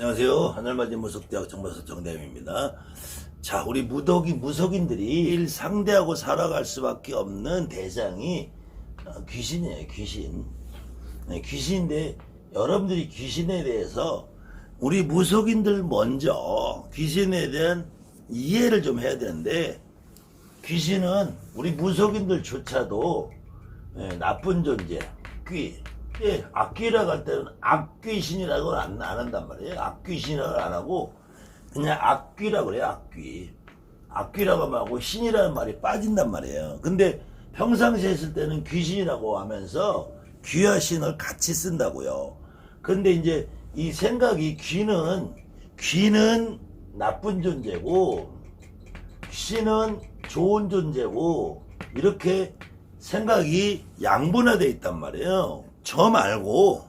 안녕하세요. 하늘맞이 무속대학 정보사 정대임입니다. 자, 우리 무덕이 무속인들이 일 상대하고 살아갈 수밖에 없는 대상이 어, 귀신이에요. 귀신. 네, 귀신인데 여러분들이 귀신에 대해서 우리 무속인들 먼저 귀신에 대한 이해를 좀 해야 되는데 귀신은 우리 무속인들조차도 예, 나쁜 존재, 귀. 예, 악귀라고 할 때는 악귀신이라고는 안, 안 한단 말이에요. 악귀신이라고 안 하고 그냥 악귀라고 그래요. 악귀. 악귀라고 하고 신이라는 말이 빠진단 말이에요. 근데 평상시에 했을 때는 귀신이라고 하면서 귀와 신을 같이 쓴다고요. 근데 이제 이 생각이 귀는 귀는 나쁜 존재고 신은 좋은 존재고 이렇게 생각이 양분화돼 있단 말이에요. 저 말고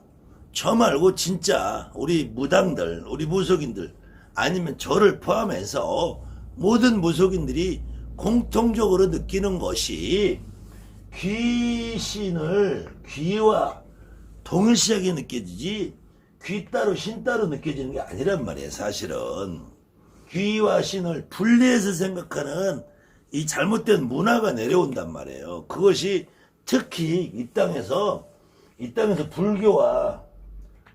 저 말고 진짜 우리 무당들, 우리 무속인들 아니면 저를 포함해서 모든 무속인들이 공통적으로 느끼는 것이 귀신을 귀와 동일시하게 느껴지지 귀 따로 신 따로 느껴지는 게 아니란 말이에요 사실은. 귀와 신을 분리해서 생각하는 이 잘못된 문화가 내려온단 말이에요. 그것이 특히 이 땅에서 이 땅에서 불교와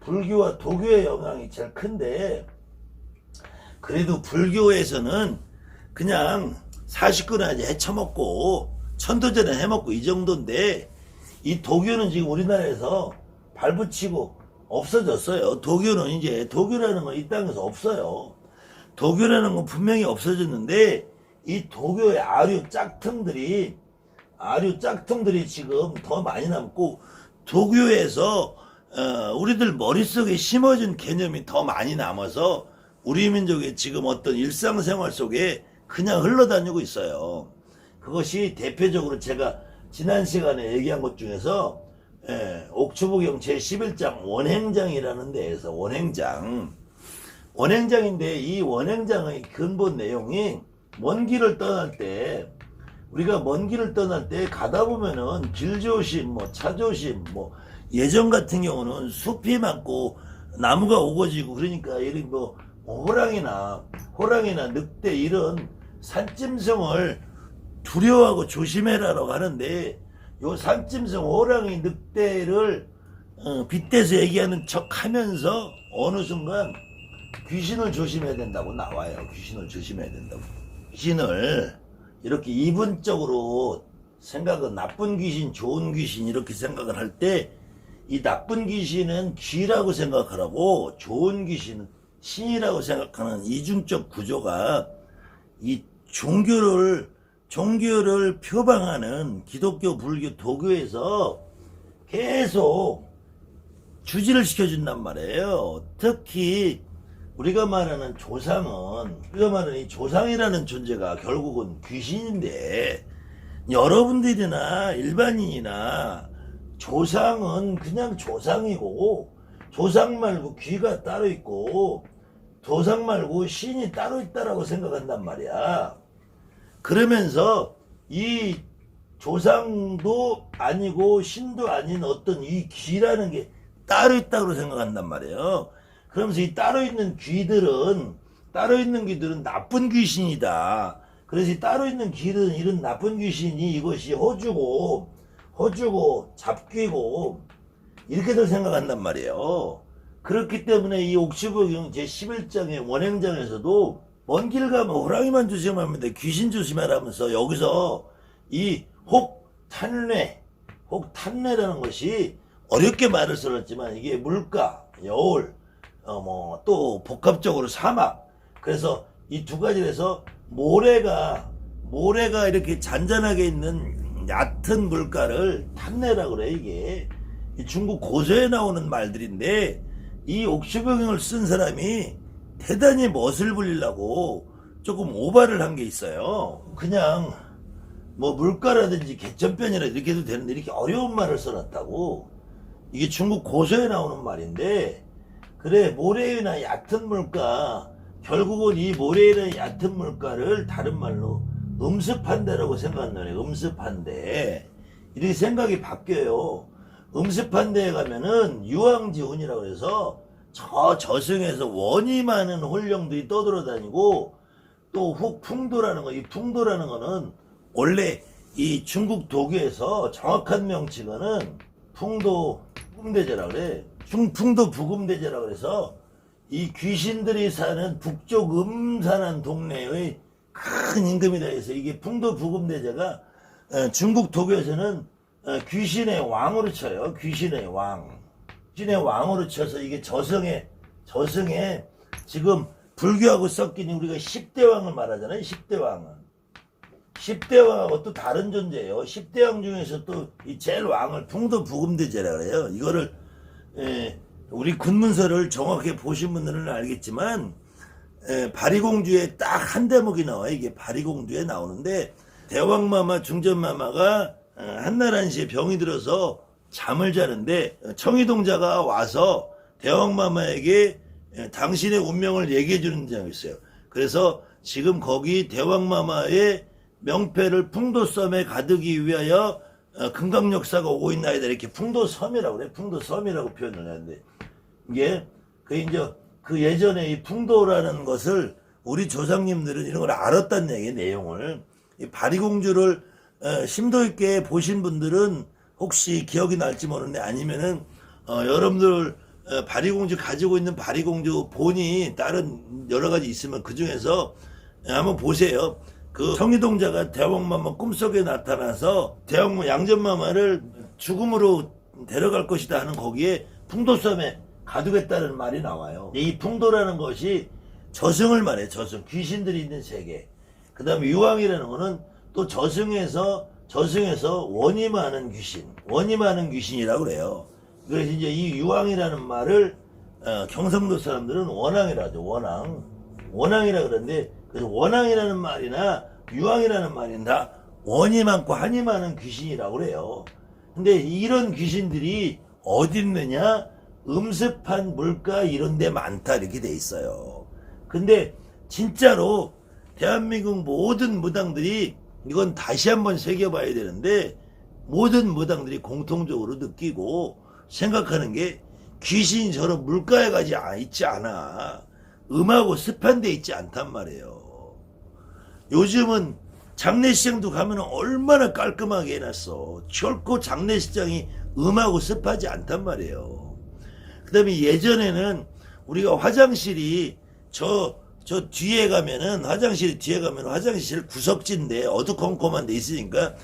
불교와 도교의 영향이 제일 큰데 그래도 불교에서는 그냥 사식구나 이제 해쳐먹고 천도제나 해먹고 이 정도인데 이 도교는 지금 우리나라에서 발붙이고 없어졌어요. 도교는 이제 도교라는 건 이 땅에서 없어요. 도교라는 건 분명히 없어졌는데 이 도교의 아류 짝퉁들이 아류 짝퉁들이 지금 더 많이 남고 도교에서 어, 우리들 머릿속에 심어진 개념이 더 많이 남아서 우리 민족의 지금 어떤 일상생활 속에 그냥 흘러다니고 있어요. 그것이 대표적으로 제가 지난 시간에 얘기한 것 중에서 예, 옥추부경 제11장 원행장이라는 데에서 원행장 원행장인데 이 원행장의 근본 내용이 먼 길을 떠날 때 우리가 먼 길을 떠날 때 가다 보면은 길 조심, 뭐 차 조심, 뭐 예전 같은 경우는 숲이 많고 나무가 오거지고 그러니까 이런 뭐 호랑이나 호랑이나 늑대 이런 산짐승을 두려워하고 조심해라라고 하는데 요 산짐승 호랑이 늑대를 어, 빗대서 얘기하는 척 하면서 어느 순간 귀신을 조심해야 된다고 나와요. 귀신을 조심해야 된다고. 귀신을 이렇게 이분적으로 생각은 나쁜 귀신, 좋은 귀신 이렇게 생각을 할 때 이 나쁜 귀신은 귀라고 생각하라고 좋은 귀신은 신이라고 생각하는 이중적 구조가 이 종교를 종교를 표방하는 기독교, 불교, 도교에서 계속 주지를 시켜준단 말이에요. 특히 우리가 말하는 조상은 우리가 말하는 이 조상이라는 존재가 결국은 귀신인데 여러분들이나 일반인이나 조상은 그냥 조상이고 조상 말고 귀가 따로 있고 조상 말고 신이 따로 있다라고 생각한단 말이야. 그러면서 이 조상도 아니고 신도 아닌 어떤 이 귀라는 게 따로 있다고 생각한단 말이에요. 그러면서 이 따로 있는 귀들은 따로 있는 귀들은 나쁜 귀신이다. 그래서 이 따로 있는 귀들은 이런 나쁜 귀신이 이것이 호주고 호주고 잡귀고 이렇게들 생각한단 말이에요. 그렇기 때문에 이 옥시부경 제11장의 원행장에서도 먼 길 가면 호랑이만 돼. 귀신 조심하라면서 여기서 이 혹 탄뇌, 혹 탄뇌라는 것이 어렵게 말을 써놨지만 이게 물가, 여울, 어, 뭐, 또 복합적으로 사막. 그래서 이 두 가지에서 모래가, 모래가 이렇게 잔잔하게 있는 얕은 물가를 탄내라고 그래, 이게. 이 중국 고서에 나오는 말들인데, 이 옥슈병을 쓴 사람이 대단히 멋을 부리려고 조금 오바를 한 게 있어요. 그냥, 뭐, 물가라든지 개천변이라 이렇게 해도 되는데, 이렇게 어려운 말을 써놨다고. 이게 중국 고서에 나오는 말인데, 그래 모래나 얕은 물가 결국은 이 모래나 얕은 물가를 다른 말로 음습한대라고 생각한다네 음습한대 이렇게 생각이 바뀌어요 음습한대에 가면은 유황지운이라고 해서 저 저승에서 원이 많은 홀령들이 떠돌아다니고 또 혹풍도라는 거, 이 풍도라는 거는 원래 이 중국 도교에서 정확한 명칭은 풍도 부금대제라 그래. 중풍도 부금대제라 그래서 이 귀신들이 사는 북쪽 음산한 동네의 큰 임금이다 해서 이게 풍도 부금대제가 어, 중국 도교에서는 어, 귀신의 왕으로 쳐요. 귀신의 왕. 귀신의 왕으로 쳐서 이게 저승에 저승에 지금 불교하고 섞인 우리가 10대 왕을 말하잖아요. 10대 왕은. 10대 왕하고 또 다른 존재예요. 10대 왕 중에서 또 이 제일 왕을 풍도 부금대제라 그래요. 이거를 에, 우리 군문서를 정확히 보신 분들은 알겠지만 에, 바리공주에 딱 한 대목이 나와요. 이게 바리공주에 나오는데 대왕마마 중전마마가 어, 한날 한시에 병이 들어서 잠을 자는데 어, 청이동자가 와서 대왕마마에게 에, 당신의 운명을 얘기해 주는 장이 있어요. 그래서 지금 거기 대왕마마의 명패를 풍도섬에 가두기 위하여 어, 금강 역사가 오고 있나 이다 이렇게 풍도섬이라고 그래 풍도섬이라고 표현을 하는데 이게 그 이제 그 예전에 이 풍도라는 것을 우리 조상님들은 이런 걸 알았다는 얘기 내용을 이 바리공주를 어, 심도 있게 보신 분들은 혹시 기억이 날지 모르는데 아니면은 어, 여러분들 어, 바리공주 가지고 있는 바리공주 본이 다른 여러 가지 있으면 그 중에서 한번 보세요. 그 성희동자가 대왕마마 꿈속에 나타나서 대왕마 양전마마를 죽음으로 데려갈 것이다 하는 거기에 풍도섬에 가두겠다는 말이 나와요. 이 풍도라는 것이 저승을 말해 저승 귀신들이 있는 세계. 그 다음에 유황이라는 거는 또 저승에서 저승에서 원이 많은 귀신, 원이 많은 귀신이라고 그래요. 그래서 이제 이 유황이라는 말을 어, 경상도 사람들은 원앙이라 하죠. 원앙. 원앙이라 그러는데 그래서 원앙이라는 말이나 유황이라는 말은 다 원이 많고 한이 많은 귀신이라고 그래요. 근데 이런 귀신들이 어디 있느냐? 음습한 물가 이런 데 많다 이렇게 돼 있어요. 근데 진짜로 대한민국 모든 무당들이 이건 다시 한번 새겨봐야 되는데 모든 무당들이 공통적으로 느끼고 생각하는 게 귀신이 저런 물가에 가지 아- 있지 않아. 음하고 습한 데 있지 않단 말이에요. 요즘은 장례식장도 가면 얼마나 깔끔하게 해놨어. 결코 장례식장이 음하고 습하지 않단 말이에요. 그 다음에 예전에는 우리가 화장실이 저, 저 뒤에 가면은, 화장실 뒤에 가면 화장실 구석진데 어두컴컴한 데 있으니까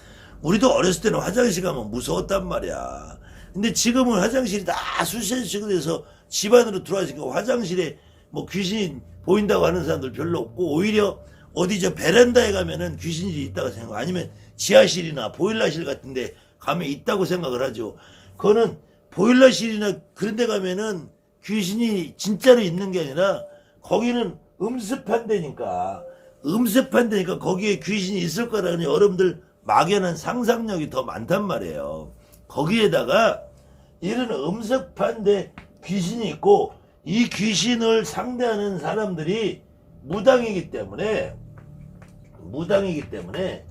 우리도 어렸을 때는 화장실 가면 무서웠단 말이야. 근데 지금은 화장실이 다 수세식으로 돼서 집 안으로 들어와니까 화장실에 뭐 귀신이 보인다고 하는 사람들 별로 없고 오히려 어디 저 베란다에 가면은 귀신이 있다고 생각 아니면 지하실이나 보일러실 같은데 가면 있다고 생각을 하죠. 그거는 보일러실이나 그런 데 가면은 귀신이 진짜로 있는 게 아니라 거기는 음습한 데니까 음습한 데니까 거기에 귀신이 있을 거라니 여러분들 막연한 상상력이 더 많단 말이에요. 거기에다가 이런 음습한 데 귀신이 있고 이 귀신을 상대하는 사람들이 무당이기 때문에 무당이기 때문에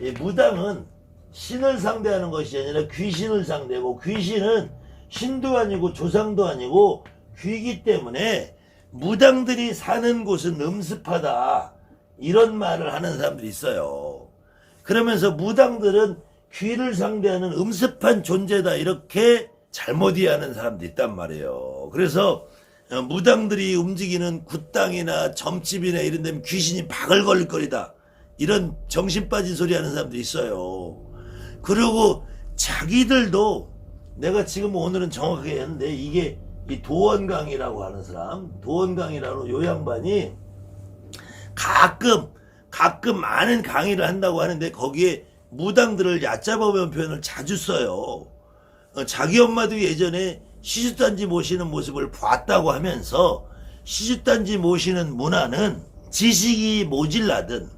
이 무당은 신을 상대하는 것이 아니라 귀신을 상대하고 귀신은 신도 아니고 조상도 아니고 귀이기 때문에 무당들이 사는 곳은 음습하다 이런 말을 하는 사람들이 있어요. 그러면서 무당들은 귀를 상대하는 음습한 존재다 이렇게 잘못 이해하는 사람도 있단 말이에요. 그래서 어, 무당들이 움직이는 굿당이나 점집이나 이런 데면 귀신이 바글거릴거리다. 이런 정신 빠진 소리 하는 사람들이 있어요. 그리고 자기들도 내가 지금 오늘은 정확하게 했는데 이게 이 도원강이라고 하는 사람, 도원강이라는 요 양반이 가끔 가끔 많은 강의를 한다고 하는데 거기에 무당들을 얕잡아보는 표현을 자주 써요. 어, 자기 엄마도 예전에 시주단지 모시는 모습을 봤다고 하면서 시주단지 모시는 문화는 지식이 모질라든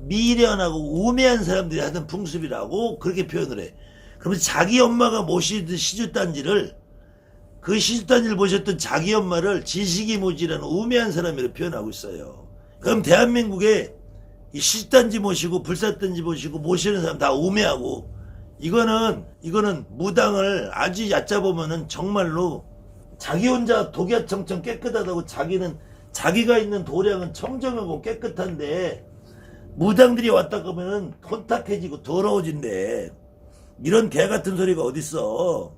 미련하고 우매한 사람들이 하던 풍습이라고 그렇게 표현을 해. 그러면 자기 엄마가 모시던 시주단지를 그 시주단지를 모셨던 자기 엄마를 지식이 모질한 우매한 사람이라고 표현하고 있어요. 그럼 대한민국에 이 시주단지 모시고 불사단지 모시고 모시는 사람 다 우매하고 이거는 이거는 무당을 아주 얕잡으면은 정말로 자기 혼자 독야청청 깨끗하다고 자기는 자기가 있는 도량은 청정하고 깨끗한데 무당들이 왔다 가면은 혼탁해지고 더러워진대. 이런 개 같은 소리가 어딨어.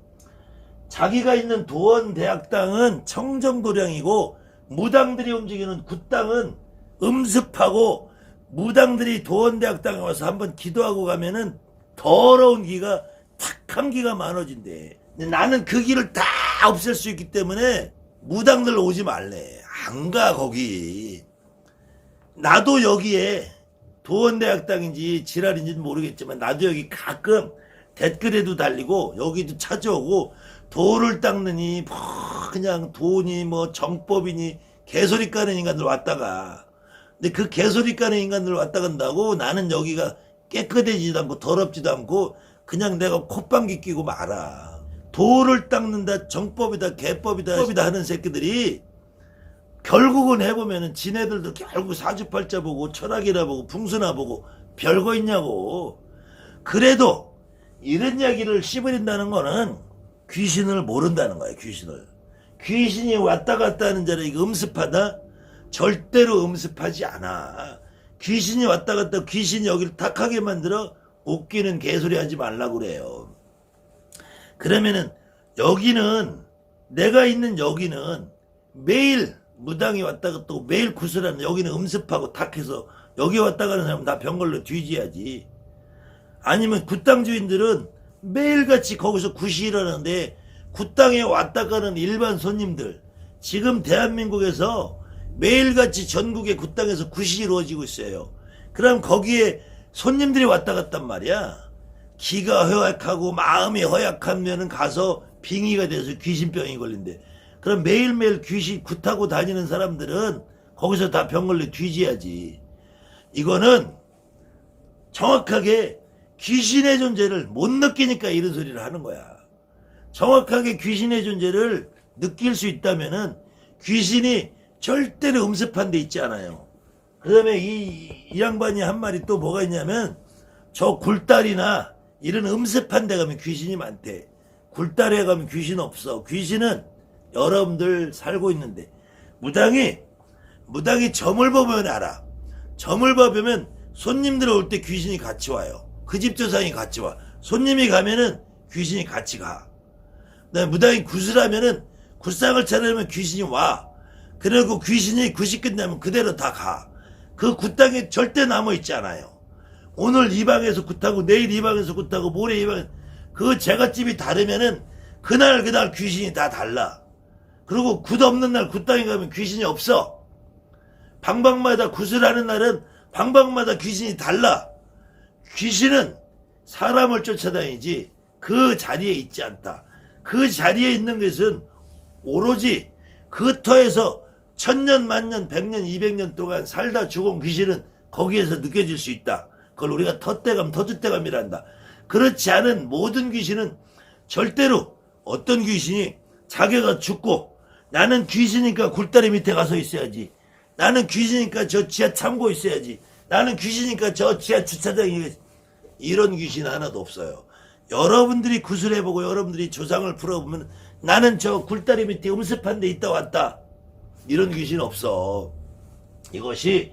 자기가 있는 도원 대학당은 청정도량이고 무당들이 움직이는 굿당은 음습하고 무당들이 도원 대학당에 와서 한번 기도하고 가면은 더러운 기가 탁한 기가 많아진대. 나는 그 길을 다 없앨 수 있기 때문에 무당들 오지 말래. 안 가 거기. 나도 여기에 도원대학당인지 지랄인지는 모르겠지만 나도 여기 가끔 댓글에도 달리고 여기도 찾아오고 돌을 닦느니 뭐 그냥 돈이 뭐 정법이니 개소리 까는 인간들 왔다가. 근데 그 개소리 까는 인간들 왔다 간다고 나는 여기가 깨끗해지지도 않고 더럽지도 않고 그냥 내가 콧방귀 끼고 말아. 돌을 닦는다 정법이다 개법이다 법이다 하는 새끼들이 결국은 해보면은 지네들도 결국 사주팔자 보고 철학이나 보고 풍수나 보고 별거 있냐고. 그래도 이런 이야기를 씹어린다는 거는 귀신을 모른다는 거야 귀신을. 귀신이 왔다 갔다 하는 자를 이거 음습하다? 절대로 음습하지 않아. 귀신이 왔다 갔다 귀신이 여기를 탁하게 만들어 웃기는 개소리 하지 말라고 그래요. 그러면은 여기는 내가 있는 여기는 매일 무당이 왔다 갔다 하고 매일 구슬하는 여기는 음습하고 탁해서 여기 왔다 가는 사람 다 병걸로 뒤지야지 아니면 굿당 주인들은 매일같이 거기서 굿이 일어나는데 굿당에 왔다 가는 일반 손님들 지금 대한민국에서 매일같이 전국의 굿당에서 굿이 이루어지고 있어요. 그럼 거기에 손님들이 왔다 갔단 말이야. 기가 허약하고 마음이 허약하면은 가서 빙의가 돼서 귀신병이 걸린대. 그럼 매일매일 귀신 굿하고 다니는 사람들은 거기서 다 병 걸려 뒤지야지. 이거는 정확하게 귀신의 존재를 못 느끼니까 이런 소리를 하는 거야. 정확하게 귀신의 존재를 느낄 수 있다면은 귀신이 절대로 음습한 데 있지 않아요. 그 다음에 이, 이 양반이 한 말이 또 뭐가 있냐면 저 굴다리나 이런 음습한 데 가면 귀신이 많대. 굴다리에 가면 귀신 없어. 귀신은 여러분들 살고 있는데 무당이 무당이 점을 보면 알아. 점을 봐보면 손님들 올 때 귀신이 같이 와요. 그 집 조상이 같이 와. 손님이 가면은 귀신이 같이 가. 그다음에 무당이 구슬하면은 굿상을 차려면 귀신이 와. 그리고 귀신이 굿이 끝나면 그대로 다 가. 그 굿당에 절대 남아 있지 않아요. 오늘 이 방에서 굿하고 내일 이 방에서 굿하고 모레 이 방에 그 제갓집이 다르면은 그날 그날 귀신이 다 달라. 그리고 굿 없는 날 굿당에 가면 귀신이 없어. 방방마다 구슬하는 날은 방방마다 귀신이 달라. 귀신은 사람을 쫓아다니지 그 자리에 있지 않다. 그 자리에 있는 것은 오로지 그 터에서 천년, 만년, 백년, 이백년 동안 살다 죽은 귀신은 거기에서 느껴질 수 있다. 그걸 우리가 터때감, 터줏대감이란다. 그렇지 않은 모든 귀신은 절대로 어떤 귀신이 자기가 죽고 나는 귀신이니까 굴다리 밑에 가서 있어야지. 나는 귀신이니까 저 지하 창고 있어야지. 나는 귀신이니까 저 지하 주차장에 이런 귀신 하나도 없어요. 여러분들이 구슬해보고 여러분들이 조상을 풀어보면 나는 저 굴다리 밑에 음습한 데 있다 왔다. 이런 귀신 없어. 이것이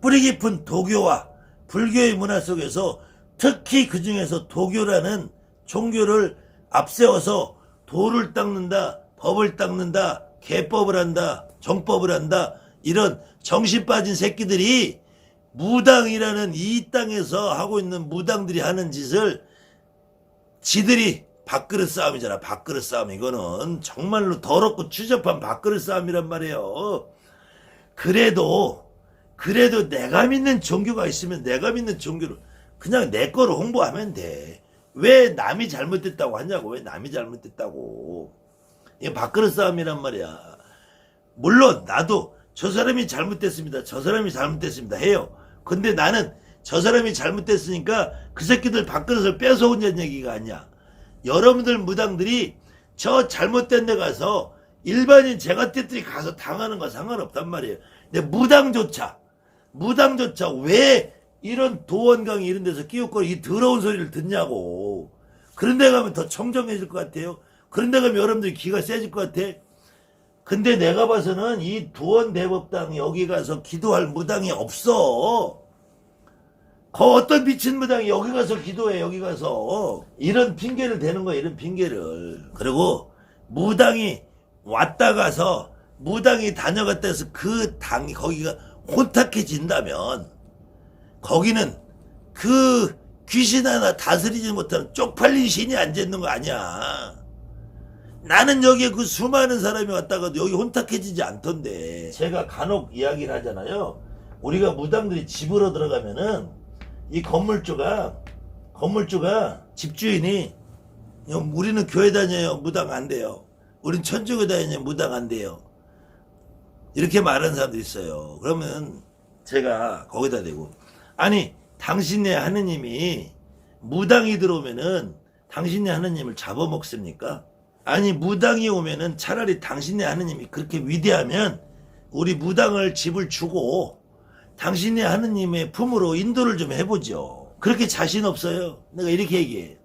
뿌리 깊은 도교와 불교의 문화 속에서 특히 그 중에서 도교라는 종교를 앞세워서 도를 닦는다, 법을 닦는다, 개법을 한다, 정법을 한다, 이런 정신 빠진 새끼들이 무당이라는 이 땅에서 하고 있는 무당들이 하는 짓을 지들이 밥그릇 싸움이잖아. 밥그릇 싸움. 이거는 정말로 더럽고 추접한 밥그릇 싸움이란 말이에요. 그래도, 그래도 내가 믿는 종교가 있으면 내가 믿는 종교를 그냥 내 거로 홍보하면 돼. 왜 남이 잘못됐다고 하냐고. 왜 남이 잘못됐다고. 이게 밥그릇 싸움이란 말이야. 물론 나도 저 사람이 잘못됐습니다. 저 사람이 잘못됐습니다. 해요. 근데 나는 저 사람이 잘못됐으니까 그 새끼들 밥그릇을 뺏어오냐는 얘기가 아니야. 여러분들 무당들이 저 잘못된 데 가서 일반인 제가띠들이 가서 당하는 거 상관없단 말이에요. 근데 무당조차, 무당조차 왜 이런 도원강 이런 데서 끼우고 이 더러운 소리를 듣냐고. 그런 데 가면 더 청정해질 것 같아요. 그런 데 가면 여러분들이 기가 세질 것 같아. 근데 내가 봐서는 이 두원 대법당 여기 가서 기도할 무당이 없어. 그 어떤 미친 무당이 여기 가서 기도해 여기 가서 이런 핑계를 대는 거야 이런 핑계를 그리고 무당이 왔다 가서 무당이 다녀갔다 해서 그 당이 거기가 혼탁해진다면 거기는 그 귀신 하나 다스리지 못하는 쪽팔린 신이 앉아있는 거 아니야 나는 여기에 그 수많은 사람이 왔다가도 여기 혼탁해지지 않던데. 제가 간혹 이야기를 하잖아요. 우리가 무당들이 집으로 들어가면은 이 건물주가 건물주가 집주인이 야, 우리는 교회 다녀요. 무당 안 돼요. 우린 천주교 다녀요. 무당 안 돼요. 이렇게 말하는 사람들이 있어요. 그러면 제가 거기다 대고. 아니 당신네 하느님이 무당이 들어오면은 당신네 하느님을 잡아먹습니까? 아니 무당이 오면은 차라리 당신네 하느님이 그렇게 위대하면 우리 무당을 집을 주고 당신의 하느님의 품으로 인도를 좀 해보죠. 그렇게 자신 없어요. 내가 이렇게 얘기해.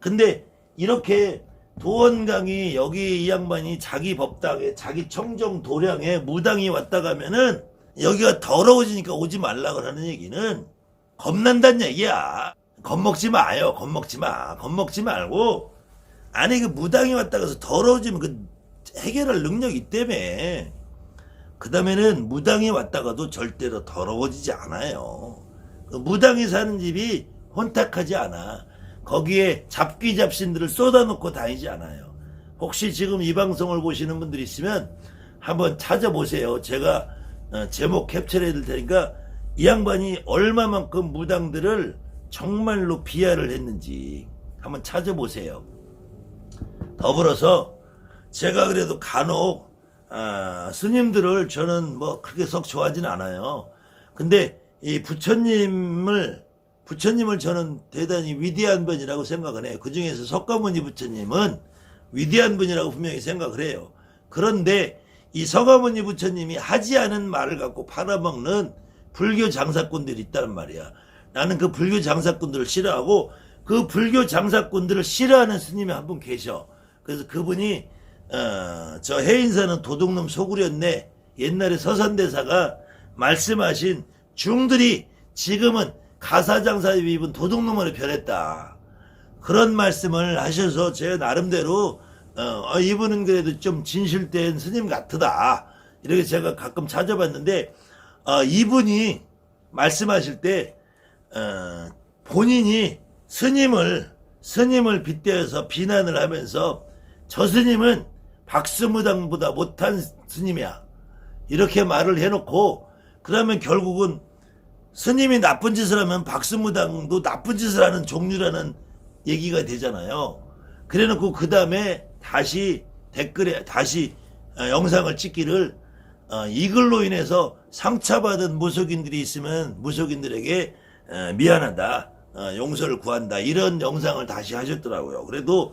근데 이렇게 도원강이 여기 이 양반이 자기 법당에 자기 청정 도량에 무당이 왔다 가면은 여기가 더러워지니까 오지 말라 그러는 얘기는 겁난다는 얘기야. 겁먹지 마요. 겁먹지 마. 겁먹지 말고 아니 그 무당이 왔다 가서 더러워지면 그 해결할 능력이 있다며. 그 다음에는 무당이 왔다가도 절대로 더러워지지 않아요. 그 무당이 사는 집이 혼탁하지 않아. 거기에 잡귀 잡신들을 쏟아놓고 다니지 않아요. 혹시 지금 이 방송을 보시는 분들이 있으면 한번 찾아보세요. 제가 어, 제목 캡처를 해드릴 테니까 이 양반이 얼마만큼 무당들을 정말로 비하를 했는지 한번 찾아보세요. 더불어서 제가 그래도 간혹 아, 스님들을 저는 뭐 그렇게 썩 좋아하진 않아요. 근데 이 부처님을 부처님을 저는 대단히 위대한 분이라고 생각을 해요. 그 중에서 석가모니 부처님은 위대한 분이라고 분명히 생각을 해요. 그런데 이 석가모니 부처님이 하지 않은 말을 갖고 팔아먹는 불교 장사꾼들이 있다는 말이야. 나는 그 불교 장사꾼들을 싫어하고 그 불교 장사꾼들을 싫어하는 스님이 한 분 계셔. 그래서 그분이 어, 저 해인사는 도둑놈 소굴이었네. 옛날에 서산대사가 말씀하신 중들이 지금은 가사장사에 입은 도둑놈으로 변했다. 그런 말씀을 하셔서 제가 나름대로 어, 어, 이분은 그래도 좀 진실된 스님 같으다. 이렇게 제가 가끔 찾아봤는데 어, 이분이 말씀하실 때 어, 본인이 스님을 스님을 빗대어서 비난을 하면서 저 스님은 박스무당보다 못한 스님이야. 이렇게 말을 해놓고 그러면 결국은 스님이 나쁜 짓을 하면 박스무당도 나쁜 짓을 하는 종류라는 얘기가 되잖아요. 그래놓고 그 다음에 다시 댓글에 다시 어, 영상을 찍기를 어, 이글로 인해서 상처받은 무속인들이 있으면 무속인들에게 어, 미안하다, 어, 용서를 구한다 이런 영상을 다시 하셨더라고요. 그래도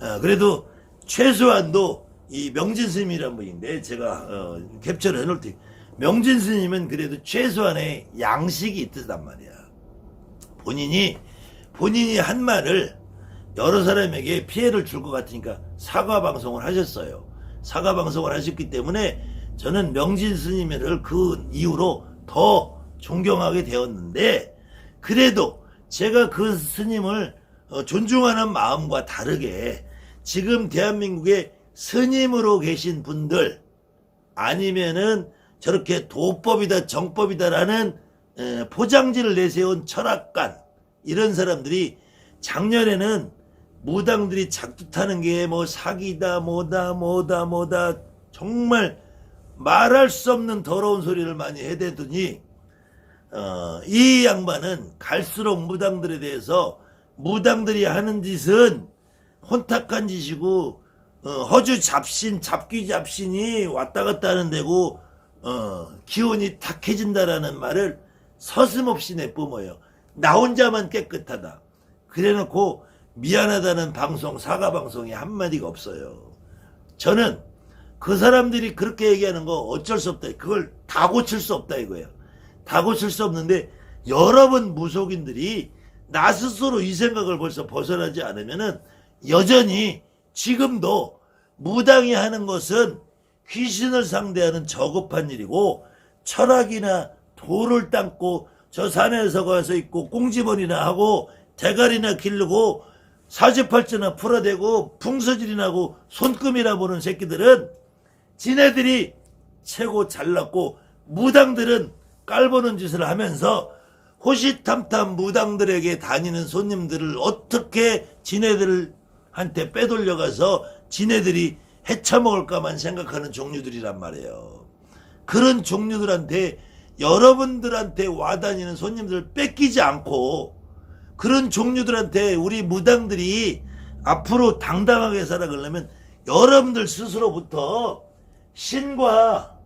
어, 그래도 최소한도 이 명진 스님이란 분인데 제가 어, 캡처를 해놓을 테 명진 스님은 그래도 최소한의 양식이 있단 말이야. 본인이 본인이 한 말을 여러 사람에게 피해를 줄 것 같으니까 사과 방송을 하셨어요. 사과 방송을 하셨기 때문에 저는 명진 스님을 그 이후로 더 존경하게 되었는데 그래도 제가 그 스님을 어, 존중하는 마음과 다르게 지금 대한민국에 스님으로 계신 분들 아니면은 저렇게 도법이다 정법이다라는 에, 포장지를 내세운 철학관 이런 사람들이 작년에는 무당들이 작두타는 게 뭐 사기다 뭐다 뭐다 뭐다 정말 말할 수 없는 더러운 소리를 많이 해대더니 어, 이 양반은 갈수록 무당들에 대해서 무당들이 하는 짓은 혼탁한 짓이고 어, 허주 잡신 잡귀 잡신이 왔다 갔다 하는 데고 어, 기운이 탁해진다라는 말을 서슴없이 내뿜어요. 나 혼자만 깨끗하다. 그래놓고 미안하다는 방송 사과 방송에 한마디가 없어요. 저는 그 사람들이 그렇게 얘기하는 거 어쩔 수 없다. 그걸 다 고칠 수 없다 이거예요. 다 고칠 수 없는데 여러분 무속인들이 나 스스로 이 생각을 벌써 벗어나지 않으면은 여전히 지금도 무당이 하는 것은 귀신을 상대하는 저급한 일이고 철학이나 돌을 닦고 저 산에서 가서 있고 꽁지머리나 하고 대가리나 기르고 사지팔자나 풀어대고 풍서질이나 하고 손금이나 보는 새끼들은 지네들이 최고 잘났고 무당들은 깔보는 짓을 하면서 호시탐탐 무당들에게 다니는 손님들을 어떻게 지네들 한테 빼돌려가서 지네들이 해쳐먹을까만 생각하는 종류들이란 말이에요. 그런 종류들한테 여러분들한테 와다니는 손님들을 뺏기지 않고 그런 종류들한테 우리 무당들이 앞으로 당당하게 살아가려면 여러분들 스스로부터 신과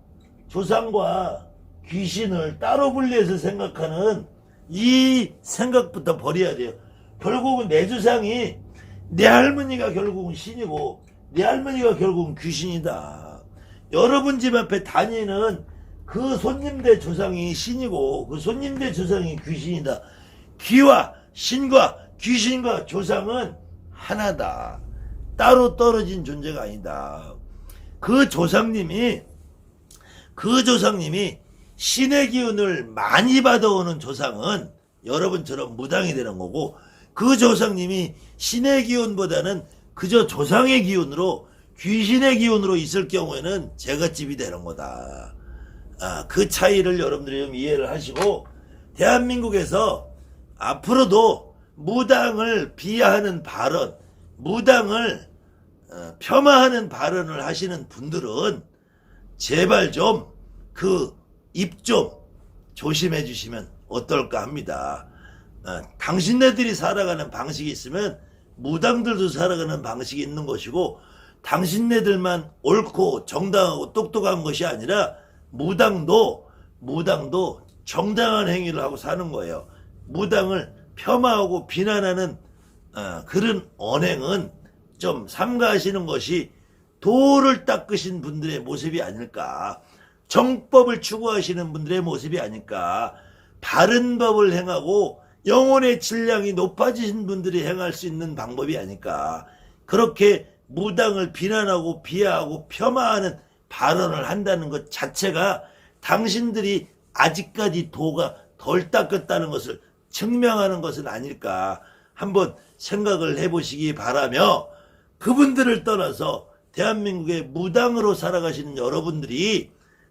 조상과 귀신을 따로 분리해서 생각하는 이 생각부터 버려야 돼요. 결국은 내 조상이 내 할머니가 결국은 신이고 내 할머니가 결국은 귀신이다. 여러분 집 앞에 다니는 그 손님들 조상이 신이고 그 손님들 조상이 귀신이다. 귀와 신과 귀신과 조상은 하나다. 따로 떨어진 존재가 아니다. 그 조상님이 그 조상님이 신의 기운을 많이 받아오는 조상은 여러분처럼 무당이 되는 거고 그 조상님이 신의 기운보다는 그저 조상의 기운으로 귀신의 기운으로 있을 경우에는 제갓집이 되는 거다. 아, 그 차이를 여러분들이 좀 이해를 하시고 대한민국에서 앞으로도 무당을 비하하는 발언, 무당을 어, 폄하하는 발언을 하시는 분들은 제발 좀 그 입 좀 조심해 주시면 어떨까 합니다. 어, 당신네들이 살아가는 방식이 있으면 무당들도 살아가는 방식이 있는 것이고 당신네들만 옳고 정당하고 똑똑한 것이 아니라 무당도 무당도 정당한 행위를 하고 사는 거예요. 무당을 폄하하고 비난하는 어, 그런 언행은 좀 삼가하시는 것이 도를 닦으신 분들의 모습이 아닐까. 정법을 추구하시는 분들의 모습이 아닐까. 바른 법을 행하고 영혼의 질량이 높아지신 분들이 행할 수 있는 방법이 아닐까. 그렇게 무당을 비난하고 비하하고 폄하하는 발언을 한다는 것 자체가 당신들이 아직까지 도가 덜 닦았다는 것을 증명하는 것은 아닐까. 한번 생각을 해보시기 바라며 그분들을 떠나서 대한민국의 무당으로 살아가시는 여러분들이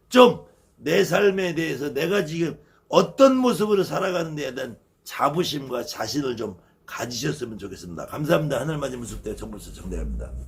좀 내 삶에 대해서 내가 지금 어떤 모습으로 살아가는 데에 대한 자부심과 자신을 좀 가지셨으면 좋겠습니다. 감사합니다. 하늘 맞이 무섭대 정보수 정대합니다.